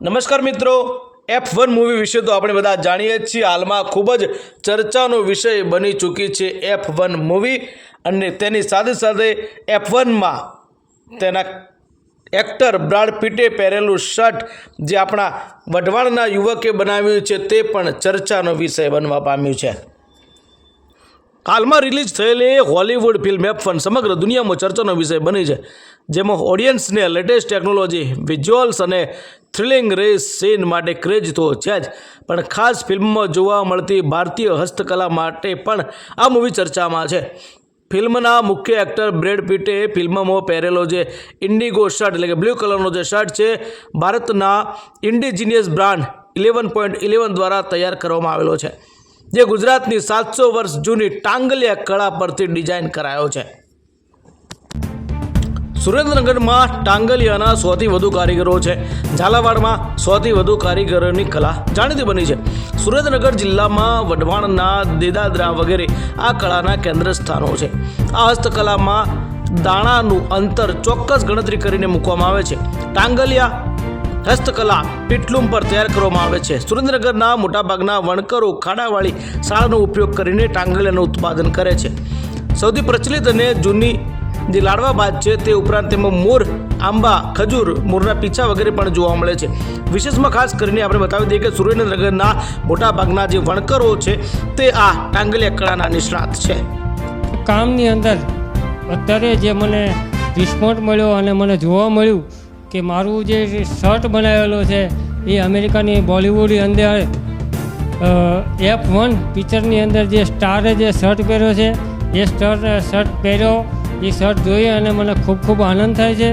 નમસ્કાર મિત્રો F one movie વિશે તો આપણે બધા જાણીએ જ છીએ. હાલમાં ખૂબ જ ચર્ચાનો વિષય બની ચૂકી છે એફ વન મૂવી અને તેની સાથે સાથે એફ વનમાં તેના એક્ટર બ્રાડ પીટે પહેરેલું શર્ટ જે આપણા વઢવાણના યુવકે બનાવ્યું છે તે પણ ચર્ચાનો વિષય બનવા પામ્યું છે. હાલમાં રિલીઝ થયેલી હોલિવૂડ ફિલ્મ એફ વન સમગ્ર દુનિયામાં ચર્ચાનો વિષય બની છે, જેમાં ઓડિયન્સને લેટેસ્ટ ટેકનોલોજી, વિઝ્યુઅલ્સ અને થ્રિલિંગ રેસ સીન માટે ક્રેઝ તો છે જ, પણ ખાસ ફિલ્મમાં જોવા મળતી ભારતીય હસ્તકલા માટે પણ આ મૂવી ચર્ચામાં છે. ફિલ્મના મુખ્ય એક્ટર બ્રેડ પીટે ફિલ્મમાં પહેરેલો જે ઇન્ડિગો શર્ટ, એટલે કે બ્લુ કલરનો જે શર્ટ છે, ભારતના indigenous brand eleven point eleven દ્વારા તૈયાર કરવામાં આવેલો છે. જે ગુજરાતની સાતસો વર્ષ જૂની ટાંગલિયા કળા પરથી ડિઝાઇન કરાયો છે. સુરેન્દ્રનગરમાં ટાંગલિયાના સોથી વધુ કારીગરો છે. ઝાલાવાડમાં સૌથી વધુ કારીગરોની કલા જાણીતી બની છે. સુરેન્દ્રનગર જિલ્લામાં વઢવાણના દેદાદરા વગેરે આ કળાના કેન્દ્ર સ્થાનો છે. આ હસ્તકલામાં દાણાનું અંતર ચોક્કસ ગણતરી કરીને મૂકવામાં આવે છે. ટાંગલિયા હસ્તકલા પીટલુમ પર તૈયાર કરવામાં આવે છે. સુરેન્દ્રનગરના મોટાભાગના વણકરો, ખાડાવાળી શાળાનો ઉપયોગ કરીને ટાંગલિયાનું ઉત્પાદન કરે છે. સૌથી પ્રચલિત અને જૂની જે લાડવા ભાત છે તે ઉપરાંત તેમાં મોર, આંબા, ખજૂર, મોરના પીછા વગેરે પણ જોવા મળે છે. વિશેષમાં ખાસ કરીને આપણે બતાવી દઈએ કે સુરેન્દ્રનગરના મોટાભાગના જે વણકરો છે તે આ ટાંગલિયા કળાના નિષ્ણાત છે. કામની અંદર અત્યારે જે મને રિસ્પોન્સ મળ્યો અને મને જોવા મળ્યું કે મારું જે શર્ટ બનાવેલો છે, એ અમેરિકાની બોલિવૂડની અંદર એફ વન પિક્ચરની અંદર જે સ્ટારે જે શર્ટ પહેર્યો છે, એ શર્ટ શર્ટ પહેર્યો, એ શર્ટ જોઈ અને મને ખૂબ ખૂબ આનંદ થાય છે.